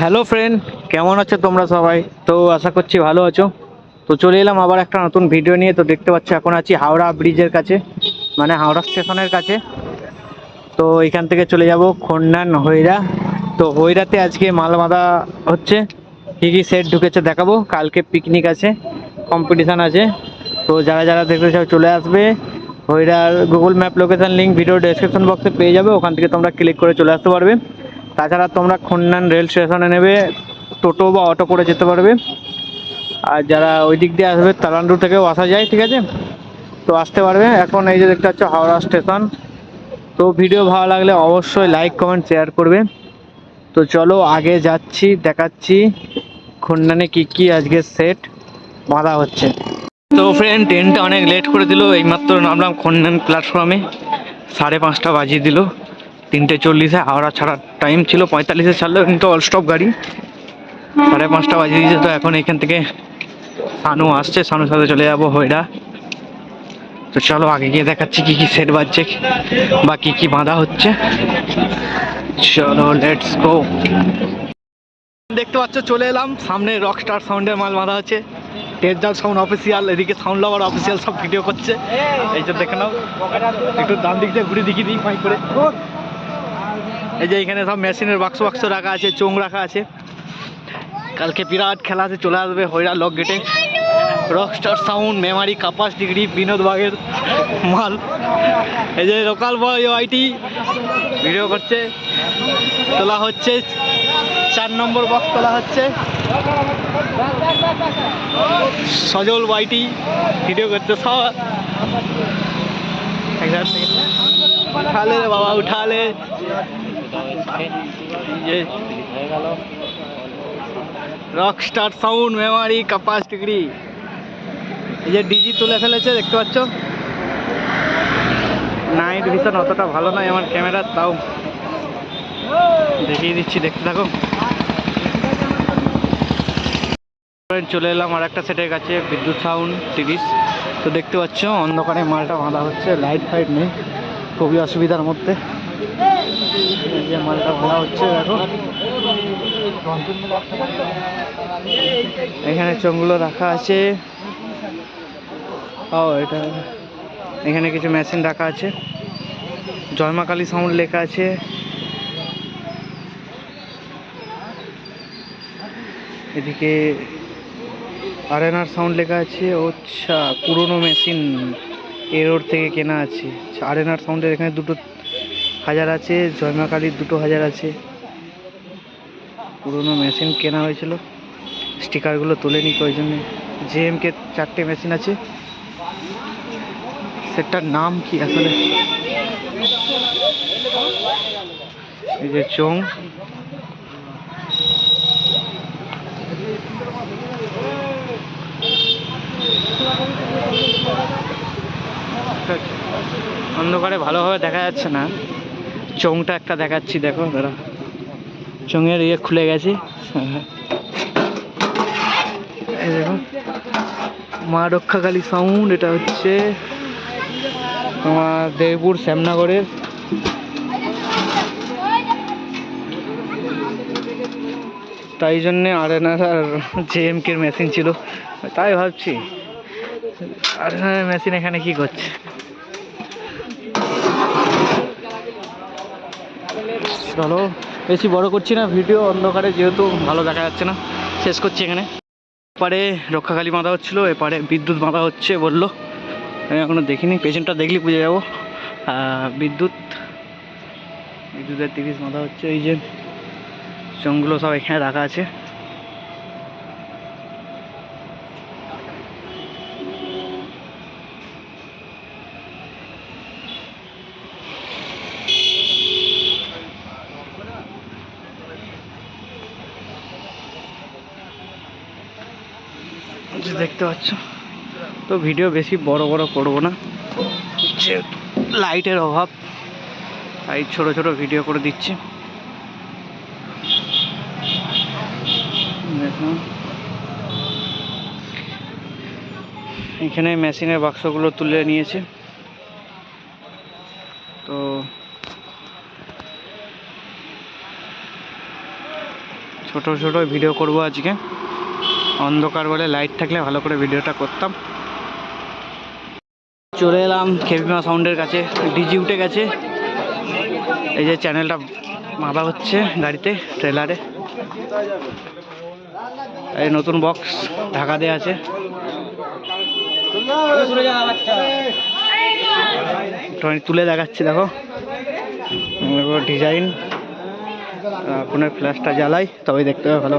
Hello friend কেমন আছো তোমরা সবাই? তো আশা করছি ভালো আছো। তো চলে এলাম আবার একটা নতুন ভিডিও নিয়ে। তো দেখতে পাচ্ছ, এখন আছি হাওড়া ব্রিজের কাছে মানে হাওড়া স্টেশনের কাছে। তো এখান থেকে চলে যাব খন্ডান হইরা। তো হইরাতে আজকে মাল বাঁধা হচ্ছে। কী কী সেট ঢুকেছে দেখাবো। কালকে পিকনিক আছে কম্পিটিশান আছে। তো যারা যারা দেখতে চাও চলে আসবে। হইরার Google map location link video description বক্সে পেয়ে যাবে। ওখান থেকে তোমরা ক্লিক করে চলে আসতে পারবে। তাছাড়া তোমরা খন্ডান রেল স্টেশনে নেবে, টোটো বা অটো করে যেতে পারবে। আর যারা ওই দিক দিয়ে আসবে তালান্ডু থেকেও আসা যায়, ঠিক আছে? তো আসতে পারবে। এখন এই যে দেখতে পাচ্ছ, হাওড়া স্টেশন। তো ভিডিও ভালো লাগলে অবশ্যই লাইক, কমেন্ট, শেয়ার করবে। তো চলো আগে যাচ্ছি, দেখাচ্ছি খন্ডানে কি কি আজকে সেট বাঁধা হচ্ছে। তো ফ্রেন্ড ট্রেনটা অনেক লেট করে দিল, এইমাত্র নামলাম খন্ডান প্ল্যাটফর্মে সাড়ে পাঁচটা বাজিয়ে দিল। তিনটে চল্লিশে, হাওড়া ছাড়ার টাইম ছিল পঁয়তাল্লিশে ছাড়লো কিন্তু অল স্টপ গাড়ি। সাড়ে পাঁচটা বাজিয়ে দিয়েছে তো এখন এখান থেকে সানু আসছে, সানুর সাথে চলে যাব হইরা। তো চলো আগে গিয়ে দেখাচ্ছি কি কি সেট বাজছে, বা কি কি বাঁধা হচ্ছে। চলো লেটস গো দেখতে পাচ্ছ, চলে এলাম। সামনে রকস্টার সাউন্ডের মাল বাঁধা আছে। টেজার সাউন্ড অফিসিয়াল এদিকে সাউন্ড লাভার অফিসিয়াল সব ভিডিও করছে। এই যে দেখে নাও, একটু ডান দিক দিয়ে ঘুরে দেখিয়ে দিই ফাই করে। এই যে এখানে সব মেশিনের বাক্স বাক্স রাখা আছে চোং রাখা আছে। কালকে বিরাট খেলা আছে, চলে আসবে হইরা লক গেটে রকস্টার সাউন্ড মেমারি কাপাস ডিগ্রি বিনোদ বাগের মাল। এই যে লোকাল বয় আইটি ভিডিও করছে। তোলা হচ্ছে, চার নম্বর বক্স তোলা হচ্ছে। সজল বাইটি ভিডিও করছে সব। একজন উঠা লে রে বাবা উঠা লে রকস্টার সাউন্ড মেমারি কাপাস ডিগ্রি এই যে ডিজি তুলে ফেলেছে, দেখতে পাচ্ছ? নাইট ভিশন অতটা ভালো নয় আমার ক্যামেরা তাও দেখিয়ে দিচ্ছি, দেখতে থাকো। চলে এলাম আর একটা সেটের কাছে, বিদ্যুৎ সাউন্ড তিরিশ তো দেখতে পাচ্ছ, অন্ধকারে মালটা বাঁধা হচ্ছে লাইট ফাইট নেই, খুবই অসুবিধার মধ্যে। যে মালটা বাঁধা হচ্ছে, দেখো। এখানে চোঙগুলো রাখা আছে। ও, এটা এখানে কিছু মেশিন রাখা আছে। জয়মাকালী সাউন্ড লেখা আছে। এদিকে আরেনার সাউন্ড লেখা আছে। আচ্ছা পুরনো মেশিন এরোড থেকে কেনা আছে। আরেনার সাউন্ডের এখানে দুটো হাজার আছে জয়মাকালীর দুটো হাজার আছে। পুরনো মেশিন কেনা হয়েছিল। স্টিকারগুলো তোলেনি ওই জন্য। জেএমকে চারটে মেশিন আছে। সেটার নাম কি আসলে? এই যে চোং অন্ধকারে ভালোভাবে দেখা যাচ্ছে না। চোংটা একটা দেখাচ্ছি, দেখো, দাঁড়া। চোঙের ইয়ে খুলে গেছে। এই দেখো, মা রক্ষাকালী সাউন্ড এটা হচ্ছে তোমার দেবপুর শ্যামনগরের। তাই জন্যে আরেনার আর জেএমকের মেশিন ছিল। তাই ভাবছি আরেনার মেশিন এখানে কি করছে? চলো, বেশি বড় করছি না, ভিডিও অন্ধকারে যেহেতু ভালো দেখা যাচ্ছে না, শেষ করছি এখানে। এপারে রক্ষাকালী বাঁধা হচ্ছিল, এপারে বিদ্যুৎ বাঁধা হচ্ছে বলল। আমি এখনও দেখিনি পেশেন্টটা দেখলি, বুঝে যাব। বিদ্যুৎ, বিদ্যুতের তিরিশ বাঁধা হচ্ছে, এই যে চোঙগুলো সব এখানে রাখা আছে। যে দেখতে পাচ্ছ। তো ভিডিও বেশি বড় বড় করব না। যেহেতু লাইটের অভাব, তাই ছোট ছোট ভিডিও করে দিচ্ছি। দেখুন এখানে মেশিনের বাক্সগুলো তুলে নিয়েছে। তো ছোট ছোট ভিডিও করব আজকে। অন্ধকার বলে লাইট থাকলে ভালো করে ভিডিওটা করতাম। চলে এলাম খেপিমা সাউন্ডের কাছে। ডিজি উঠে গেছে। এই যে চ্যানেলটা মাথা হচ্ছে গাড়িতে ট্রেলারে এই নতুন বক্স ঢাকা দেওয়া আছে তুলে দেখাচ্ছি, দেখো। ডিজাইন ফোনের ফ্ল্যাশটা জ্বালাই তবে দেখতে হবে ভালো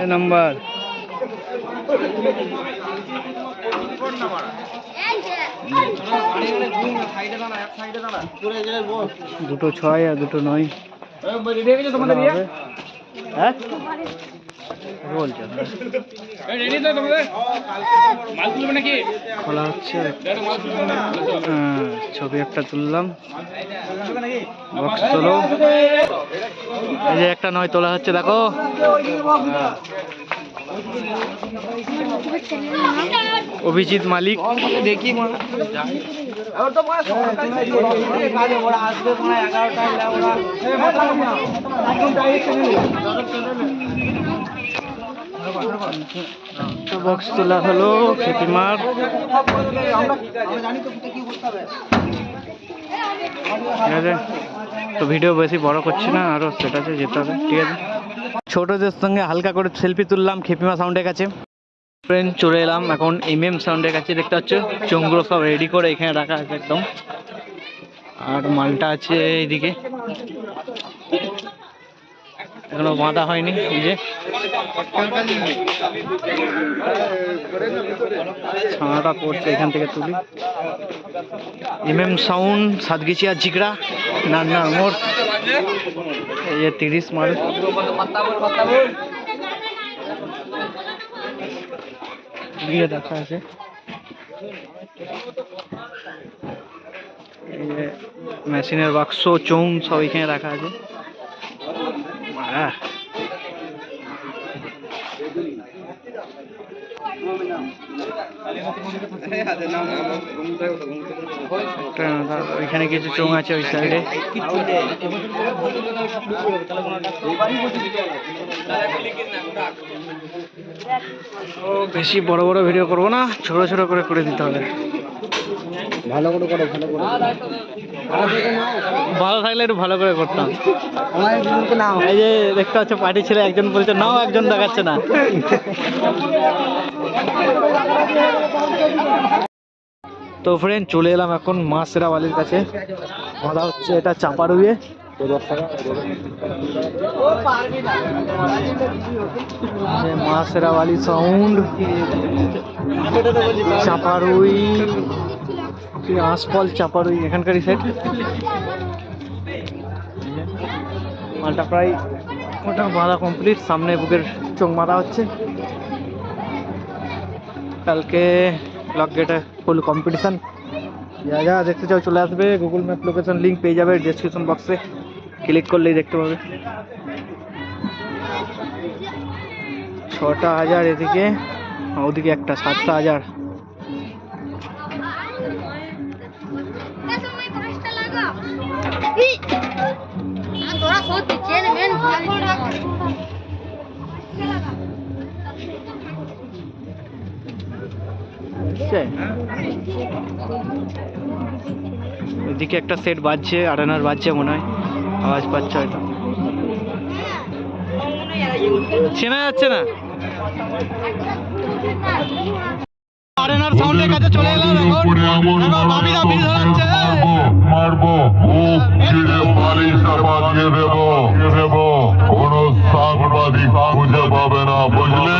হবে নাম্বার। দুটো ছয় আর দুটো নয়। হ্যাঁ? বলছো খোলা হচ্ছে। ছবি একটা তুললাম। বক্স তোলো। এই যে একটা নয় তোলা হচ্ছে দেখো। অভিজিৎ মালিক। দেখি বক্স তোলা হলো ঠিক আছে, তো ভিডিও বেশি বড় করছি না আরও সেট যেতে হবে, ঠিক আছে। ছোটদের সঙ্গে হালকা করে সেলফি তুললাম, খেপিমা সাউন্ডের কাছে। ফ্রেন্ড চলে এলাম, এখন এম এম সাউন্ডের কাছে দেখতে পাচ্ছ চোঙগুলো সব রেডি করে এখানে রাখা আছে একদম। আর মালটা আছে এইদিকে। এখনও বাঁধা হয়নি, এই যে। ছানাটা পড়ছে এখান থেকে তুলি। M M sound, Satgachhia Jigra, Nannar মোড়। এই যে তিরিশ মাল। দিয়ে রাখা আছে। এই যে মেশিনের বাক্স চৌন সব এখানে রাখা আছে। মারা একটা ওইখানে কিছু চোঙ আছে ওই সাইডে বেশি বড় বড় ভিডিও করব না, ছোট ছোট করে করে দিতে হবে। ভালো করে করো ভালো করে ভালো থাকলে একটু ভালো করে করতাম। নাও এই যে দেখতে পাচ্ছ পার্টি ছেলে একজন বলছে নাও একজন দেখাচ্ছে না। তো ফ্রেন্ড চলে এলাম এখন মা সেরাওয়ালির কাছে। বাঁধা হচ্ছে এটা চাপারুয়ে যে মা সেরাওয়ালি সাউন্ড চাপারুই। আঁশফল চাপারুই এখানকারই সেট মালটা প্রায় ওটা বাঁধা কমপ্লিট সামনে বুকের চোখ মারা হচ্ছে। কালকে ব্লক গেটে ফুল কম্পিটিশন যা যা দেখতে চাও চলে আসবে গুগল ম্যাপ লোকেশন লিঙ্ক পেয়ে যাবে ডেসক্রিপশন বক্সে ক্লিক করলেই দেখতে পাবে। ছটা হাজার এদিকে, ওদিকে একটা, সাতটা হাজার। थोड़ा बहुत पीछे ना मैंने বুঝছে এদিকে একটা সেট বাজছে আটানার বাজছে মনে হয় আওয়াজ পাচ্ছে হয়তো চেনা যাচ্ছে না আরেনার সাউন্ডের কাছে চলে এলাম এখন উপরে এমন এবার বাপিদা বিল ধরাচ্ছে মারবো। মারবো বুক চিড়ে বাড়ি চাপা দেবো দেবো পাবে না বুঝলে?